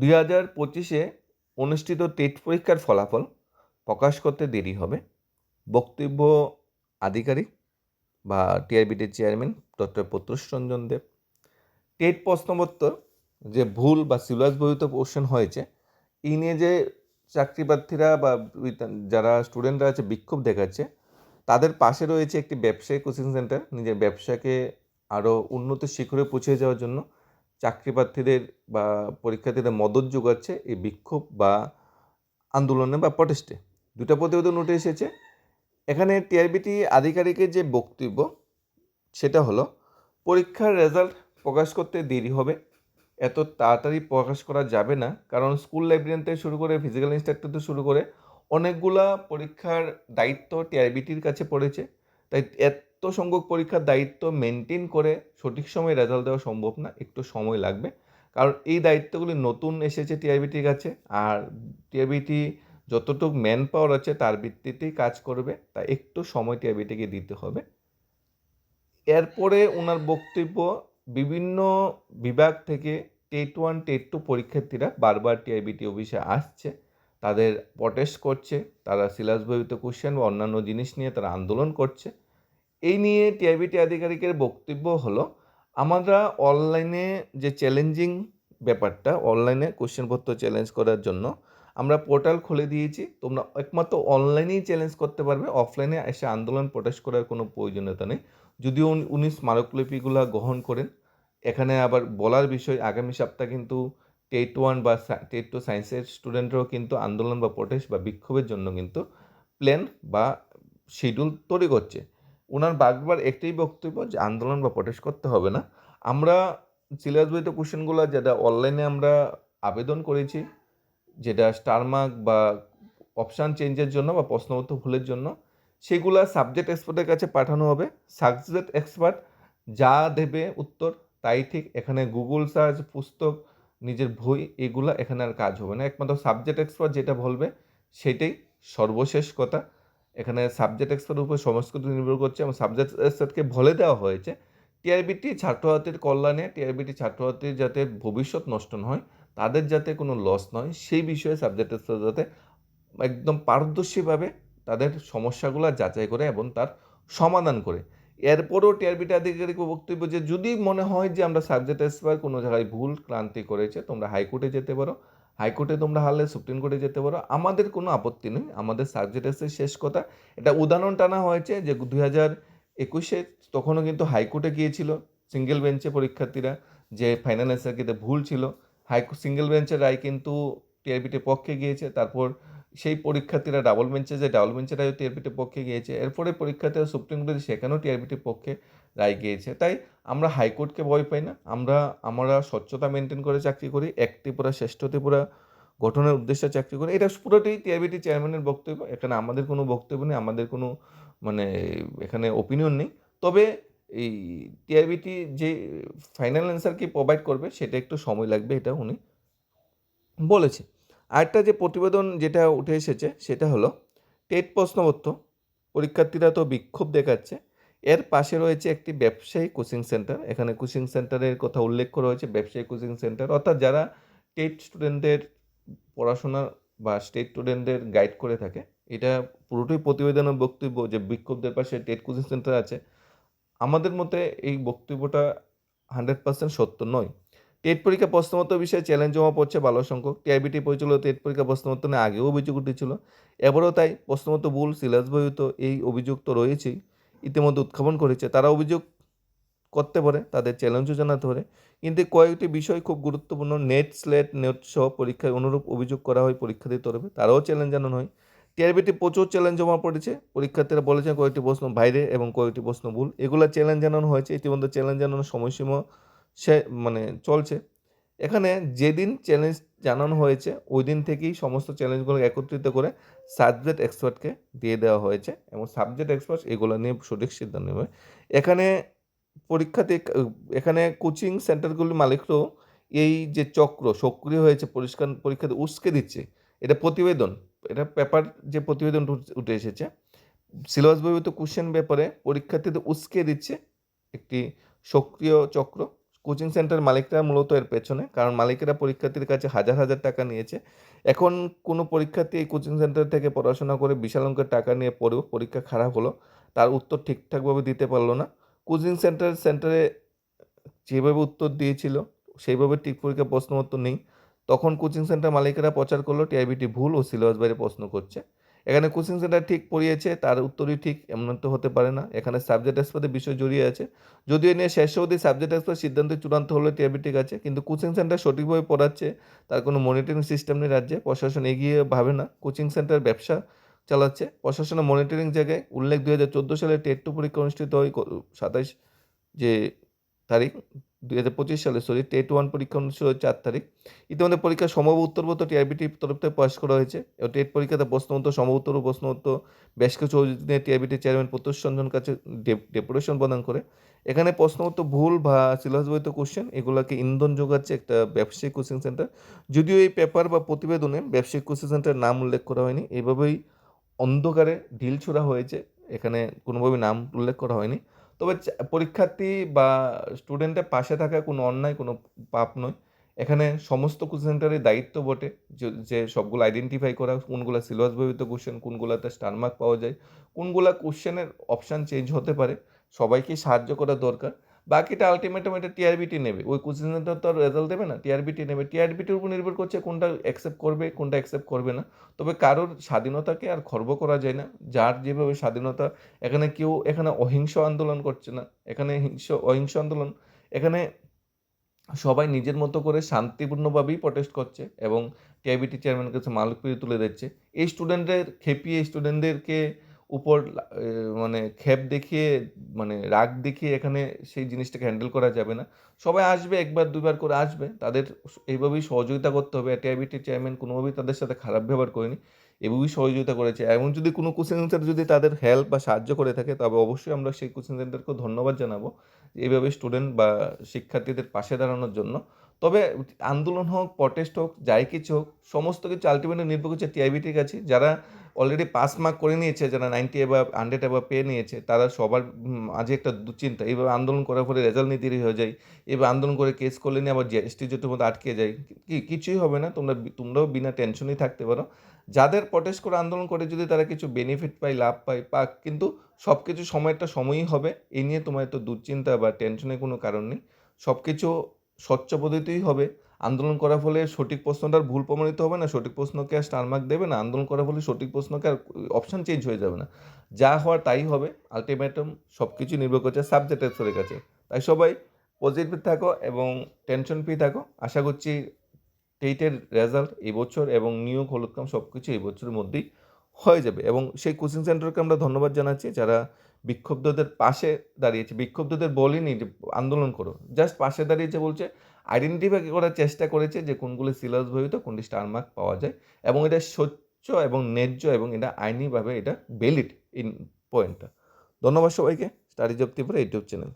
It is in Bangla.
দুই হাজার পঁচিশে অনুষ্ঠিত টেট পরীক্ষার ফলাফল প্রকাশ করতে দেরি হবে। বক্তব্য আধিকারিক বা টিআরবিটির chairman doctor Pratyush Ranjan Deb. TET প্রশ্নপত্র যে ভুল বা সিলেবাস বহিত কোশ্চেন হয়েছে এই নিয়ে যে চাকরি প্রার্থীরা বা যারা স্টুডেন্টরা আছে বিক্ষোভ দেখাচ্ছে, তাদের পাশে রয়েছে একটি ব্যবসায়ী কোচিং সেন্টার। নিজের ব্যবসাকে আরও উন্নত শিখরে পৌঁছে যাওয়ার জন্য চাকরি প্রার্থীদের বা পরীক্ষার্থীদের মদত যোগাচ্ছে এই বিক্ষোভ বা আন্দোলনে বা প্রটেস্টে দুটা প্রতিবেদন উঠে এসেছে। এখানে টিআরবিটি আধিকারিকের যে বক্তব্য, সেটা হলো, পরীক্ষার রেজাল্ট প্রকাশ করতে দেরি হবে, এত তাড়াতাড়ি প্রকাশ করা যাবে না, কারণ স্কুল লাইব্রেরিয়ান থেকে শুরু করে ফিজিক্যাল ইনস্ট্রাক্টর থেকে শুরু করে অনেকগুলা পরীক্ষার দায়িত্ব টিআরবিটির কাছে পড়েছে। তাই সংখ্যক পরীক্ষার দায়িত্ব মেনটেন করে সঠিক সময়ে রেজাল্ট দেওয়া সম্ভব না, একটু সময় লাগবে। কারণ এই দায়িত্বগুলি নতুন এসেছে টিআইবিটির কাছে, আর টিআরবিটি যতটুকু ম্যান পাওয়ার আছে তার ভিত্তিতেই কাজ করবে তা একটু সময় টিআইবিটিকে দিতে হবে। এরপরে ওনার বক্তব্য, বিভিন্ন বিভাগ থেকে টেট ওয়ান টেট টু পরীক্ষার্থীরা বারবার টিআইবিটি অফিসে আসছে, তাদের প্রটেস্ট করছে, তারা সিলাস বহিত কোশ্চেন বা অন্যান্য জিনিস নিয়ে তারা আন্দোলন করছে। এই নিয়ে টিআইবিটি আধিকারিকের বক্তব্য হলো, আমরা অনলাইনে যে চ্যালেঞ্জিং ব্যাপারটা অনলাইনে কোশ্চেনপত্র চ্যালেঞ্জ করার জন্য আমরা পোর্টাল খুলে দিয়েছি। তোমরা একমাত্র অনলাইনেই চ্যালেঞ্জ করতে পারবে অফলাইনে এসে আন্দোলন প্রটেস্ট করার কোনো প্রয়োজনীয়তা নেই। যদিও উনি স্মারকলিপিগুলো গ্রহণ করেন, এখানে আবার বলার বিষয়, আগামী সপ্তাহে কিন্তু টেট ওয়ান বা টেট টু সায়েন্সের স্টুডেন্টরাও কিন্তু আন্দোলন বা প্রোটেস্ট বা বিক্ষোভের জন্য কিন্তু প্ল্যান বা শিডিউল তৈরি করছে। ওনার বারবার একটাই বক্তব্য যে আন্দোলন বা প্রোটেস্ট করতে হবে না। আমরা সিলেবাস বইতে কোশ্চেনগুলো যেটা অনলাইনে আমরা আবেদন করেছি, যেটা স্টার মার্ক বা অপশান চেঞ্জের জন্য বা প্রশ্নপত্র ভুলের জন্য, সেগুলো সাবজেক্ট এক্সপার্টের কাছে পাঠানো হবে। সাবজেক্ট এক্সপার্ট যা দেবে উত্তর, তাই ঠিক এখানে গুগল সার্চ পুস্তক, নিজের বই এগুলো এখানে আর কাজ হবে না। একমাত্র সাবজেক্ট এক্সপার্ট যেটা বলবে, সেটাই সর্বশেষ কথা। এখানে সাবজেক্ট এক্সপার্টের উপর সমস্ত কিছু নির্ভর করছে এবং সাবজেক্ট এক্সপার্টকে বলে দেওয়া হয়েছে। টিআরবিটি ছাত্রছাত্রীর কল্যাণে টিআরবিটি ছাত্রছাত্রীর যাতে ভবিষ্যৎ নষ্ট না হয়, তাদের যাতে কোনো লস নয় সেই বিষয়ে সাবজেক্ট এক্সপার্ট যাতে একদম পারদর্শীভাবে তাদের সমস্যাগুলো যাচাই করে এবং তার সমাধান করে। এরপরও টিআরবিটি আধিকারিক বক্তব্য যে, যদি মনে হয় যে আমরা সাবজেক্ট এক্সপার কোনো জায়গায় ভুল, ক্লান্তি করেছে, তোমরা হাইকোর্টে যেতে পারো। হাইকোর্টে তোমরা হারলে, সুপ্রিম কোর্টে যেতে পারো। আমাদের কোনো আপত্তি নেই। আমাদের এসে শেষ কথা। এটা উদাহরণ টানা হয়েছে যে দুই হাজার একুশে তখনও কিন্তু হাইকোর্টে গিয়েছিল সিঙ্গেল বেঞ্চে পরীক্ষার্থীরা যে ফাইনাল অ্যান্সার ভুল ছিল। হাইকোর্ট সিঙ্গেল বেঞ্চের রায় কিন্তু টিআরপিটির পক্ষে গিয়েছে। তারপর সেই পরীক্ষার্থীরা ডাবল বেঞ্চে যে ডাবল বেঞ্চের রায় টিআরবিটির পক্ষে গিয়েছে। এরপরে পরীক্ষার্থীরা সুপ্রিম কোর্টে সেখানেও টিআরবিটির পক্ষে রায় গিয়েছে। তাই আমরা হাইকোর্টকে ভয় পাই না। আমরা আমরা স্বচ্ছতা মেনটেন করে চাকরি করি এক ত্রিপুরা শ্রেষ্ঠ ত্রিপুরা গঠনের উদ্দেশ্যে চাকরি করি। এটা পুরোটাই টিআরবিটি চেয়ারম্যানের বক্তব্য। এখানে আমাদের কোনো বক্তব্য নেই, আমাদের কোনো মানে এখানে ওপিনিয়ন নেই। তবে এই টিআরবিটি যে ফাইনাল অ্যান্সার কি প্রোভাইড করবে, সেটা একটু সময় লাগবে, এটা উনি বলেছে আরেকটা যে প্রতিবেদন যেটা উঠে এসেছে সেটা হলো, টেট প্রশ্নপত্র, পরীক্ষার্থীরা তো বিক্ষোভ দেখাচ্ছে। এর পাশে রয়েছে একটি ব্যবসায়ী কোচিং সেন্টার। এখানে কোচিং সেন্টারের কথা উল্লেখ করা হয়েছে, ব্যবসায়ী কোচিং সেন্টার। অর্থাৎ যারা টেট স্টুডেন্টদের পড়াশোনা বা স্টেট স্টুডেন্টদের গাইড করে থাকে, এটা পুরোটাই প্রতিবেদনের বক্তব্য যে বিক্ষোভদের পাশে টেট কোচিং সেন্টার আছে। আমাদের মতে এই বক্তব্যটা হান্ড্রেড পার্সেন্ট সত্য নয়। টেট পরীক্ষা প্রশ্নপত্র বিষয়ে চ্যালেঞ্জ জমা পড়ছে ভালো সংখ্যক টিআইবিটি পরিচালিত টেট পরীক্ষা প্রশ্নপত্র নিয়ে আগেও অভিযোগ উঠেছিল। এবারও তাই প্রশ্নপত্র ভুল সিলেবাস বহিত এই অভিযোগ তো রয়েছেই ইতিমধ্যে উত্থাপন করেছে। তারা অভিযোগ করতে পারে, তাদের চ্যালেঞ্জও জানাতে পারে। কিন্তু কয়েকটি বিষয় খুব গুরুত্বপূর্ণ নেট স্লেট নেট সহ পরীক্ষায় অনুরূপ অভিযোগ করা হয় পরীক্ষার্থীর তরফে। তারাও চ্যালেঞ্জ জানানো হয়। টিআরবিটি প্রচুর চ্যালেঞ্জ জমা পড়েছে। পরীক্ষার্থীরা বলেছেন কয়েকটি প্রশ্ন বাইরে এবং কয়েকটি প্রশ্ন ভুল। এগুলো চ্যালেঞ্জ জানানো হয়েছে। ইতিমধ্যে চ্যালেঞ্জ জানানোর সময়সীমা সে মানে চলছে। এখানে যেদিন চ্যালেঞ্জ জানানো হয়েছে ওই দিন থেকেই সমস্ত চ্যালেঞ্জগুলো একত্রিত করে সাবজেক্ট এক্সপার্টকে দিয়ে দেওয়া হয়েছে এবং সাবজেক্ট এক্সপার্ট এগুলো নিয়ে সঠিক সিদ্ধান্ত নেবে। এখানে পরীক্ষাতে এখানে কোচিং সেন্টারগুলির মালিকরাও এই যে চক্র সক্রিয় হয়েছে, পরিষ্কার পরীক্ষাতে উস্কে দিচ্ছে, এটা প্রতিবেদন, এটা পেপার যে প্রতিবেদন উঠে এসেছে সিলেবাস বহির্ভূত কোশ্চেন ব্যাপারে পরীক্ষার্থীদের উস্কে দিচ্ছে একটি সক্রিয় চক্র। কোচিং সেন্টার মালিকরা মূলত এর পেছনে, কারণ মালিকেরা পরীক্ষার্থীর কাছে হাজার হাজার টাকা নিয়েছে। এখন কোনো পরীক্ষার্থী এই কোচিং সেন্টার থেকে পড়াশোনা করে বিশাল অঙ্কের টাকা নিয়ে পড়েও পরীক্ষা খারাপ হলো, তার উত্তর ঠিকঠাকভাবে দিতে পারল না। কোচিং সেন্টার সেন্টারে যেভাবে উত্তর দিয়েছিল, সেইভাবে ঠিক পরীক্ষা প্রশ্ন উত্তর নেই। তখন কোচিং সেন্টার মালিকেরা প্রচার করল টিআইবিটি ভুল ও সিলেবাস বাইরে প্রশ্ন করছে। এখানে কোচিং সেন্টার ঠিক পড়িয়েছে, তার উত্তরই ঠিক এমন তো হতে পারে না। এখানে সাবজেক্ট এক্সপার্টের বিষয় জড়িয়ে আছে। যদিও নিয়ে শেষ অবধি সাবজেক্ট এক্সপার্ট সিদ্ধান্ত চূড়ান্ত হলে টিআইবি ঠিক আছে, কিন্তু কোচিং সেন্টার সঠিকভাবে পড়াচ্ছে, তার কোনো মনিটরিং সিস্টেম নেই রাজ্যে, প্রশাসন এগিয়ে ভাবে না। কোচিং সেন্টার ব্যবসা চালাচ্ছে, প্রশাসনের মনিটরিং জায়গায় উল্লেখ দুই হাজার চোদ্দ সালে টেট টু পরীক্ষা অনুষ্ঠিত হয় সাতাইশ যে তারিখ দুই হাজার পঁচিশ সালে, সরি, টেট ওয়ান পরীক্ষা অনুষ্ঠিত হয় চার তারিখ। ইতিমধ্যে পরীক্ষার সম্ভব উত্তরপত্র টিআইবিটির তরফ থেকে পাশ করা হয়েছে। এবং টেট পরীক্ষাতে প্রশ্ন উত্তর সম্ভব উত্তর ও প্রশ্ন উত্তর বেশ কিছু অভিযোগ টিআইবিটির চেয়ারম্যান প্রত্যুষ রঞ্জন কাছে ডেপুটেশন প্রদান করে। এখানে প্রশ্ন উত্তর ভুল বা সিলেবাসবহিত কোশ্চেন এগুলোকে ইন্ধন যোগাচ্ছে একটা ব্যবসায়িক কোচিং সেন্টার যদিও এই পেপার বা প্রতিবেদনে ব্যবসায়িক কোচিং সেন্টারের নাম উল্লেখ করা হয়নি। এইভাবেই অন্ধকারে ঢিল ছোড়া হয়েছে। এখানে কোনোভাবে নাম উল্লেখ করা হয়নি। তবে পরীক্ষার্থী বা স্টুডেন্টের পাশে থাকা কোনো অন্যায়, কোনো পাপ নয়। এখানে সমস্ত কোচিং সেন্টারের দায়িত্ব বটে। যে সবগুলো আইডেন্টিফাই করা, কোনগুলো সিলেবাস বহিত কোশ্চেন কোনগুলোতে স্টারমার্ক পাওয়া যায়, কোনগুলো কোশ্চেনের অপশান চেঞ্জ হতে পারে। সবাইকে সাহায্য করা দরকার। বাকিটা আলটিমেটাম এটা টিআরবিটি নেবে। ওই কোচিং তো আর রেজাল্ট দেবে না টিআরবিটি নেবে। টিআরবিটির উপর নির্ভর করছে কোনটা অ্যাকসেপ্ট করবে, কোনটা অ্যাকসেপ্ট করবে না। তবে কারোর স্বাধীনতাকে আর খর্ব করা যায় না। যার যেভাবে স্বাধীনতা, এখানে কেউ, এখানে অহিংস আন্দোলন করছে না। এখানে হিংস, অহিংস আন্দোলন, এখানে সবাই নিজের মতো করে শান্তিপূর্ণভাবেই প্রটেস্ট করছে এবং টিআইবিটি চেয়ারম্যানের কাছে মালিকপিড়ি তুলে দিচ্ছে এই স্টুডেন্টদের খেপিয়ে স্টুডেন্টদেরকে উপর মানে ক্ষেপ দেখিয়ে মানে রাগ দেখিয়ে এখানে সেই জিনিসটাকে হ্যান্ডেল করা যাবে না। সবাই আসবে, একবার দুবার করে আসবে। তাদের এইভাবেই সহযোগিতা করতে হবে। টিআইবিটির চেয়ারম্যান কোনোভাবেই তাদের সাথে খারাপ ব্যবহার করেনি। এভাবেই সহযোগিতা করেছে। এবং যদি কোনো কোচিং সেন্টার যদি তাদের হেল্প বা সাহায্য করে থাকে, তবে অবশ্যই আমরা সেই কোচিং সেন্টারকেও ধন্যবাদ জানাব এইভাবে স্টুডেন্ট বা শিক্ষার্থীদের পাশে দাঁড়ানোর জন্য। তবে আন্দোলন হোক প্রটেস্ট হোক, যাই কিছু হোক, সমস্ত কিছু আলটিমেটলি নির্ভর করছে টিআইবিটির কাছে। যারা অলরেডি পাস মার্ক করে নিয়েছে, যারা নাইনটি এবার হান্ড্রেড এবার পেয়ে নিয়েছে, তারা সবার মাঝে একটা দুশ্চিন্তা। এইভাবে আন্দোলন করার ফলে রেজাল্ট নিয়ে দেরি হয়ে যায়। এবার আন্দোলন করে কেস করলে নিয়ে আবার জিএসটি জোটের মধ্যে আটকে যায়। কি, কিছুই হবে না, তোমরা তোমরাও বিনা টেনশনই থাকতে পারো। যাদের প্রটেস্ট করে আন্দোলন করে যদি তারা কিছু বেনিফিট পায়, লাভ পায়, পাক, কিন্তু সব কিছু সময়টা সময়ই হবে এই নিয়ে তোমার এত দুশ্চিন্তা বা টেনশনের কোনো কারণ নেই। সব কিছু স্বচ্ছ পদ্ধতিই হবে। আন্দোলন করার ফলে সঠিক প্রশ্নটার ভুল প্রমাণিত হবে না, সঠিক প্রশ্নকে আর স্টার মার্ক দেবে না, আন্দোলন করার ফলে সঠিক প্রশ্নকে আর অপশান চেঞ্জ হয়ে যাবে না। যা হওয়ার তাই হবে আলটিমেটাম সব কিছু নির্ভর করছে সাবজেক্ট এক্সপের কাছে। তাই সবাই পজিটিভ থাকো এবং টেনশন ফ্রি থাকো। আশা করছি টেইটের রেজাল্ট এই বছর এবং নিয়োগ, হলুদকাম সব কিছু এই বছরের মধ্যেই হয়ে যাবে। এবং সেই কোচিং সেন্টারকে আমরা ধন্যবাদ জানাচ্ছি যারা বিক্ষুব্ধদের পাশে দাঁড়িয়েছে। বিক্ষুব্ধদের বলিনি যে আন্দোলন করো জাস্ট পাশে দাঁড়িয়েছে বলছে আইডেন্টিফাই করার চেষ্টা করেছে যে কোনগুলি সিলেবাস বইতে কোনটি স্টার মার্ক পাওয়া যায় এবং এটা স্বচ্ছ এবং ন্যায্য এবং এটা আইনিভাবে এটা ভ্যালিড ইন পয়েন্টটা ধন্যবাদ সবাইকে। Study job Tripura YouTube channel.